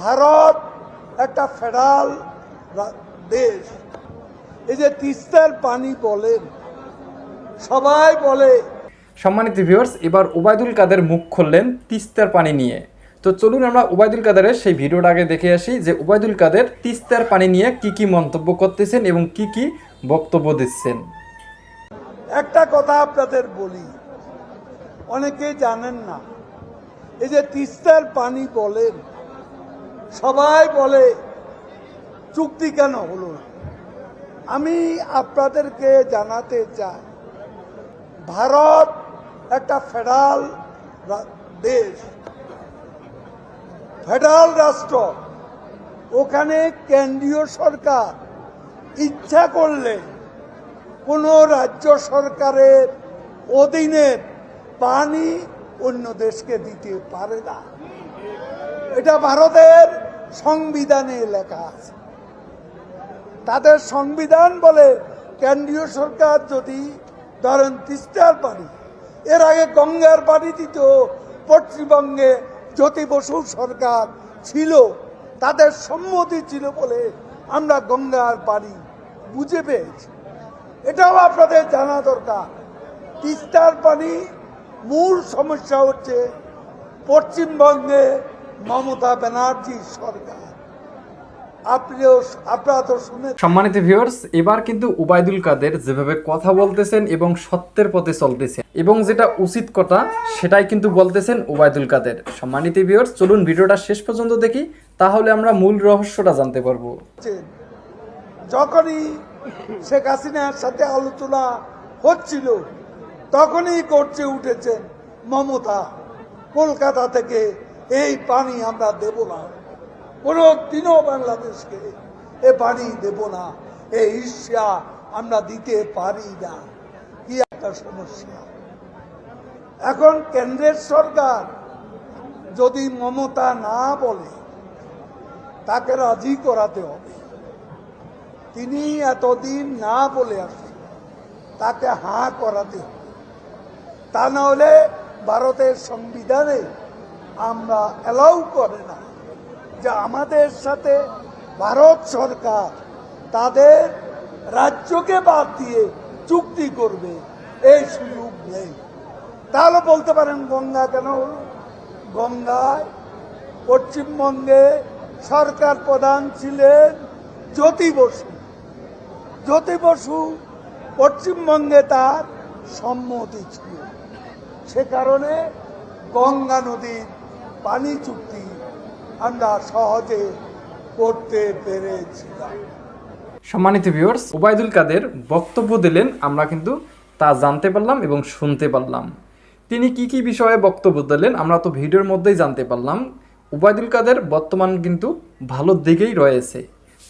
ভারত একটা ফেডারাল দেশ। এই যে তিস্তার পানি বলেন সবাই বলে। সম্মানিত ভিউয়ার্স এবার ওবায়দুল কাদের মুখ খুললেন তিস্তার পানি নিয়ে। তো চলুন আমরা ওবায়দুল কাদেরের সেই ভিডিওটা আগে দেখে আসি যে ওবায়দুল কাদের তিস্তার পানি নিয়ে কি কি মন্তব্য করতেছেন এবং কি কি বক্তব্য দিচ্ছেন। একটা কথা আপনাদের বলি অনেকে জানেন না। এই যে তিস্তার পানি বলেন সবাই বলে, চুক্তি কেন হলো না? আমি আপনাদেরকে জানাতে চাই, ভারত একটা ফেডারাল দেশ। ফেডারাল রাষ্ট্র, ওখানে কেন্দ্রীয় সরকার, ইচ্ছা করলে কোনো রাজ্য সরকারের অধীনের পানি অন্য দেশকে দিতে পারে না। এটা ভারতের সংবিধানে লেখা আছে। তাদের সংবিধান বলে কেন্দ্রীয় সরকার যদি ধরেন তিস্তার পানি এর আগে গঙ্গার পানি দিত পশ্চিমবঙ্গে জ্যোতি বসু সরকার ছিল, তাদের সম্মতি ছিল বলে আমরা গঙ্গার পানি বুঝে পেয়েছি। এটাও আপনাদের জানা দরকার। তিস্তার পানি মূল সমস্যা হচ্ছে পশ্চিমবঙ্গে মমতা ব্যানার্জি সরকার। সম্মানিত ভিউয়ার্স এবার কিন্তু উবায়দুল কাদের যেভাবে কথা বলতেছেন এবং সত্যের পথে চলতেছেন এবং যেটা উচিত কথা সেটাই কিন্তু বলতেছেন উবায়দুল কাদের। সম্মানিত ভিউয়ার্স চলুন ভিডিওটা শেষ পর্যন্ত দেখি তাহলে আমরা মূল রহস্যটা জানতে পারব। যখনই শেখ হাসিনার সাথে আলোচনা হচ্ছিল তখনই করছে উঠেছেন মমতা। কলকাতা থেকে এই পানি আমরা দেব না। কোনো দিনও বাংলাদেশকে এ পানি দেব না। এই ঈর্ষা আমরা দিতে পারি না। কি একটা সমস্যা। এখন কেন্দ্রের সরকার যদি মমতা না বলে, তাকে রাজি করাতে হবে। তিনি এতদিন না বলে আসছেন, তাকে হাঁ করাতে হবে। তা না হলে ভারতের সংবিধানে আমরা অ্যালাউ করে না যে আমাদের সাথে ভারত সরকার তাদের রাজ্যকে বাদ দিয়ে চুক্তি করবে, এই সুযোগ নেই। তাহলে বলতে পারেন গঙ্গা কেন গঙ্গায় পশ্চিমবঙ্গে সরকার প্রধান ছিলেন জ্যোতি বসু। জ্যোতি বসু পশ্চিমবঙ্গে তার সম্মতি ছিল। সে কারণে গঙ্গা নদীর পানি চুক্তি আমরা সহজে করতে পেরেছিলাম। সম্মানিত ভিউয়ার্স ওবায়দুল কাদের বক্তব্য দিলেন, আমরা কিন্তু তা জানতে পারলাম এবং শুনতে পারলাম। তিনি কি কি বিষয়ে বক্তব্য দিলেন, আমরা তো ভিডিওর মধ্যেই জানতে পারলাম। ওবায়দুল কাদের বর্তমান কিন্তু ভালো দিকেই রয়েছে।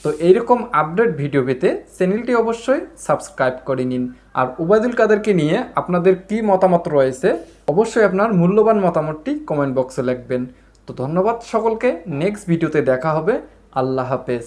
তো এইরকম আপডেট ভিডিও পেতে চ্যানেলটি অবশ্যই সাবস্ক্রাইব করে নিন। আর উবায়দুল কাদেরকে নিয়ে আপনাদের কি মতামত রয়েছে, অবশ্যই আপনার মূল্যবান মতামতটি কমেন্ট বক্সে লিখবেন। তো ধন্যবাদ সকলকে নেক্সট ভিডিওতে দেখা হবে। আল্লাহ হাফেজ।